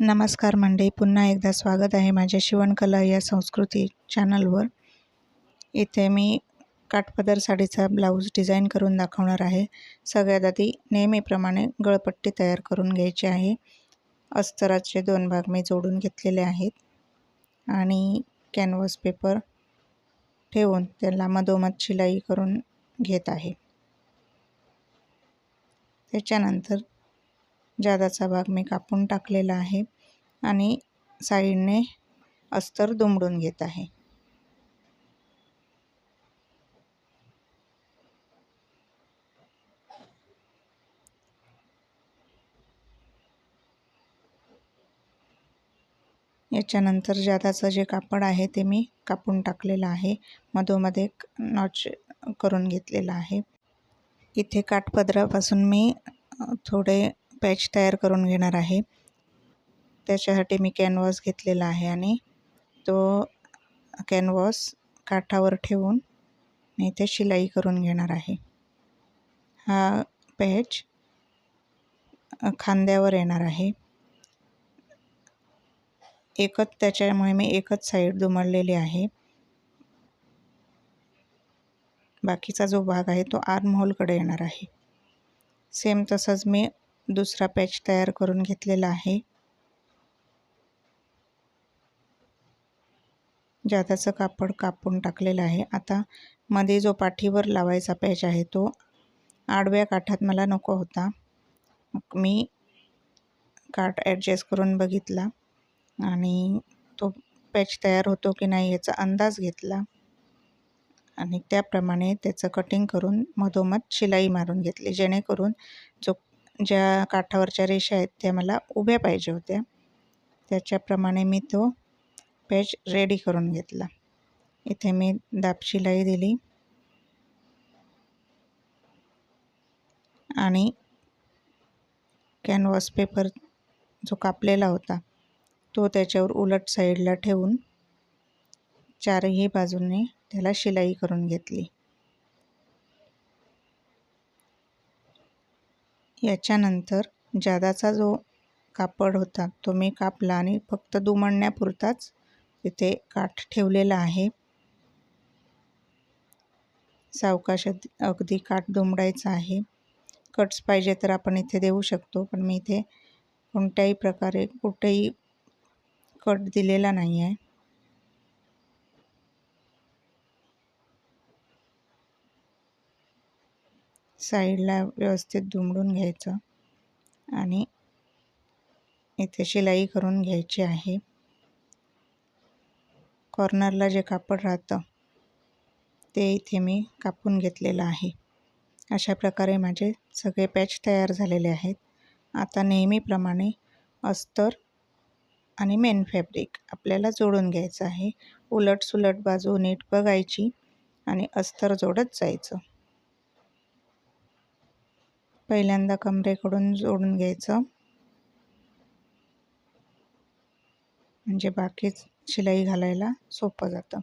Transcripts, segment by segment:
नमस्कार मंडळी पुन्हा एकदा स्वागत आहे माझ्या शिवणकला या संस्कृती चॅनलवर. इथे मी काठपदर साडीचा ब्लाऊज डिझाईन करून दाखवणार आहे. सगळ्यात आधी नेहमीप्रमाणे गळपट्टी तयार करून घ्यायची आहे. अस्तराचे दोन भाग मी जोडून घेतलेले आहेत. आणि कॅनव्हस पेपर ठेवून त्याला मधोमध शिलाई करून घेत आहे. त्याच्यानंतर जादाचा भाग मी कापून टाकलेला आहे आणि साईडने अस्तर दुमडून घेत आहे. याच्यानंतर जादाचं जे कापड आहे ते मी कापून टाकलेलं आहे. मधोमध्ये नॉच करून घेतलेलं आहे. इथे काठपदरापासून मी थोडे पॅच तयार करून घेणार आहे. त्याच्यासाठी मी कॅनव्हास घेतलेला आहे आणि तो कॅनव्हास काठावर ठेवून मी इथे शिलाई करून घेणार आहे. हा पॅच खांद्यावर येणार आहे. एकच त्याच्यामुळे मी एकच साईड दुमडलेली आहे. बाकीचा जो भाग आहे तो आर्म होलकडे येणार आहे. सेम तसंच मी दुसरा पॅच तयार करून घेतलेला आहे. जादाचं कापड कापून टाकलेलं आहे. आता मध्ये जो पाठीवर लावायचा पॅच आहे तो आडव्या काठात मला नको होता. मी काठ ॲडजस्ट करून बघितला आणि तो पॅच तयार होतो की नाही याचा अंदाज घेतला. आणि त्याप्रमाणे त्याचं कटिंग करून मधोमध शिलाई मारून घेतली जेणेकरून जो ज्या काठावरच्या रेषा आहेत त्या मला उभ्या पाहिजे होत्या. त्याच्याप्रमाणे मी तो पॅच रेडी करून घेतला. इथे मी दाब शिलाई दिली. आणि कॅनव्हास पेपर जो कापलेला होता तो त्याच्यावर उलट साईडला ठेवून चारही बाजूने त्याला शिलाई करून घेतली. याच्यानंतर जादाचा जो कापड होता तो मी कापला आणि फक्त दुमडण्यापुरताच तिथे काठ ठेवलेला आहे. सावकाश अगदी काठ दुमडायचा आहे. कट्स पाहिजे तर आपण इथे देऊ शकतो पण मी इथे कोणत्याही प्रकारे कुठेही कट दिलेला नाही आहे साईडला व्यवस्थित दुमडून घ्यायचं. आणि इथे शिलाई करून घ्यायची आहे. कॉर्नरला जे कापड राहतं ते इथे मी कापून घेतलेलं आहे. अशा प्रकारे माझे सगळे पॅच तयार झालेले आहेत. आता नेहमीप्रमाणे अस्तर आणि मेन फॅब्रिक आपल्याला जोडून घ्यायचं आहे. उलट सुलट बाजू नीट बघायची आणि अस्तर जोडत जायचं. पहिल्यांदा कमरेकडून जोडून घ्यायचं. म्हणजे बाकीच शिलाई घालायला सोपं जातं.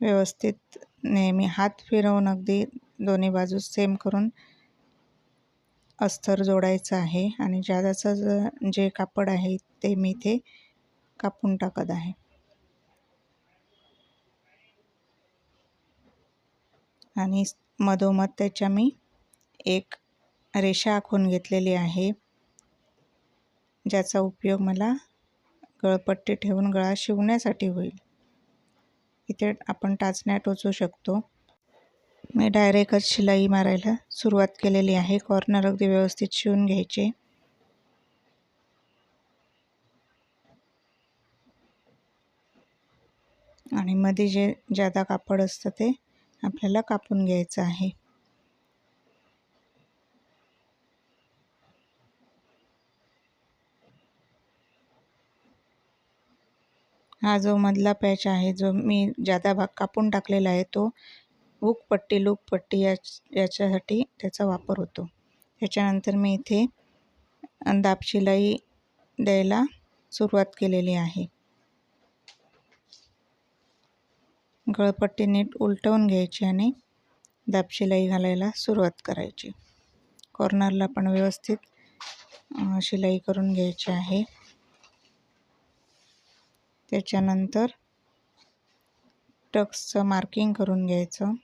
व्यवस्थित नेहमी हात फिरवून अगदी दोन्ही बाजू सेम करून अस्तर जोडायचं आहे. आणि जादाचं जे कापड आहे ते मी इथे कापून टाकत आहे. आणि मधोमध त्याच्या मी एक रेषा आखून घेतलेली आहे. ज्याचा उपयोग मला गळपट्टी ठेवून गळा शिवण्यासाठी होईल. इथे आपण टाचण्या टोचू शकतो. मी डायरेक्टच शिलाई मारायला सुरुवात केलेली आहे. कॉर्नर अगदी व्यवस्थित शिवून घ्यायचे. आणि मध्ये जे जादा कापड असतं ते आपल्याला कापून घ्यायचं आहे. हा जो मधला पॅच आहे जो मी जादा भाग कापून टाकलेला आहे तो हुकपट्टी लूकपट्टी या याच्यासाठी त्याचा वापर होतो. त्याच्यानंतर मी इथे दाबशिलाई द्यायला सुरुवात केलेली आहे. गळपट्टी नीट उलटवून घ्यायची आणि दाबशिलाई घालायला सुरुवात करायची. कॉर्नरला पण व्यवस्थित शिलाई करून घ्यायची आहे. त्याच्यानंतर टक्सचं मार्किंग करून घ्यायचं.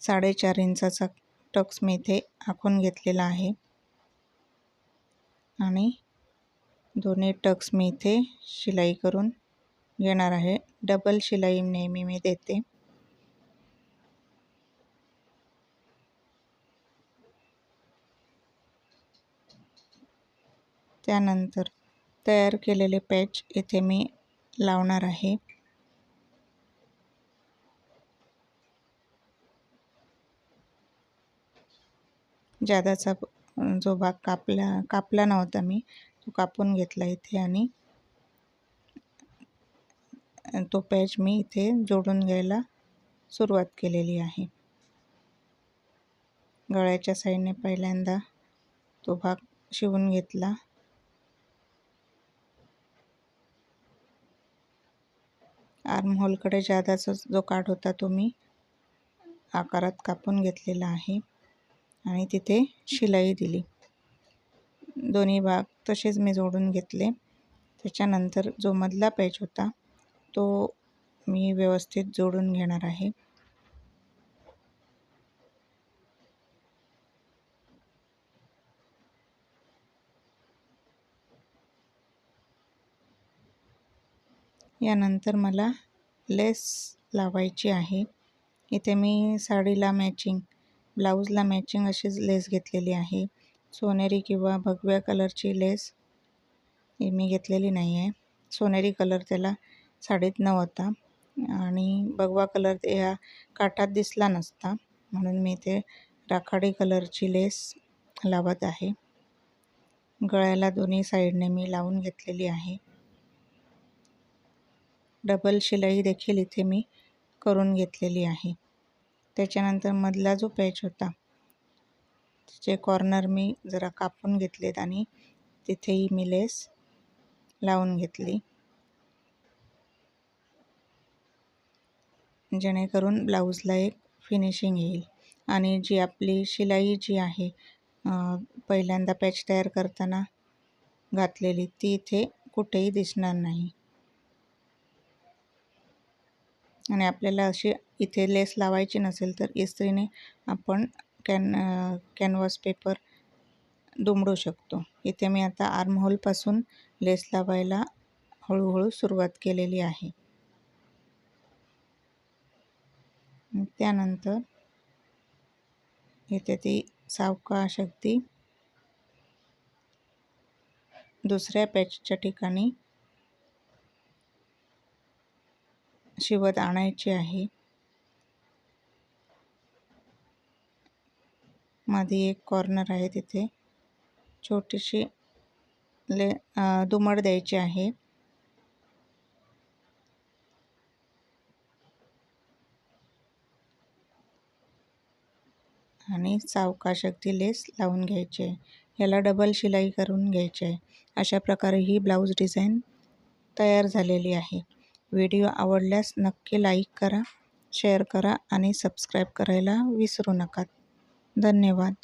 साडेचार इंचाचा टक्स मी इथे आखून घेतलेला आहे. आणि दोन्ही टक्स मी इथे शिलाई करून घेणार आहे. डबल शिलाई नेहमी मी देते. त्यानंतर तयार केलेले पॅच इथे मी लावणार आहे. जादाचा जो भाग कापला कापला नव्हता मी तो कापून घेतला इथे आणि तो पॅच मी इथे जोडून घ्यायला सुरुवात केलेली आहे. गळ्याच्या साईडने पहिल्यांदा तो भाग शिवून घेतला. आर्महोलकडे जादाचा जो काठ होता तो मी आकारात कापून घेतलेला आहे आणि तिथे शिलाई दिली. दोन्ही भाग तसेच मी जोडून घेतले. त्याच्यानंतर जो मधला पॅच होता तो मी व्यवस्थित जोडून घेणार आहे. यानंतर मला लेस लावायची आहे. इथे मी साडीला मॅचिंग ब्लाऊजला मॅचिंग अशीच लेस घेतलेली आहे. सोनेरी किंवा भगव्या कलरची लेस ही मी घेतलेली नाही आहे सोनेरी कलर त्याला साडीत नव्हता आणि भगवा कलर ह्या काठात दिसला नसता. म्हणून मी ते राखाडी कलरची लेस लावत आहे. गळ्याला दोन्ही साईडने मी लावून घेतलेली आहे. डबल शिलाई देखील इथे मी करून घेतलेली आहे. त्याच्यानंतर मधला जो पॅच होता त्याचे कॉर्नर मी जरा कापून घेतलेत आणि तिथेही मी लेस लावून घेतली. जेणेकरून ब्लाऊजला एक फिनिशिंग येईल. आणि जी आपली शिलाई जी आहे पहिल्यांदा पॅच तयार करताना घातलेली ती इथे कुठेही दिसणार नाही. आणि आपल्याला अशी इथे लेस लावायची नसेल तर इस्त्रीने आपण कॅन कॅनव्हास पेपर दुमडू शकतो. इथे मी आता आर्महोलपासून लेस लावायला हळूहळू सुरुवात केलेली आहे. त्यानंतर येते ती सावकाश अगदी दुसऱ्या पॅचच्या ठिकाणी शिवत आणायची आहे. मध्ये एक कॉर्नर आहे तिथे. छोटीशी ले दुमड द्यायची आहे. आणि सावकाश अगदी लेस लावून घ्यायची. आहे याला डबल शिलाई करून घ्यायची. आहे अशा प्रकारे ही ब्लाऊज डिझाईन तयार झालेली आहे. व्हिडिओ आवडल्यास नक्की लाईक करा शेअर करा आणि सबस्क्राईब करायला विसरू नका. धन्यवाद.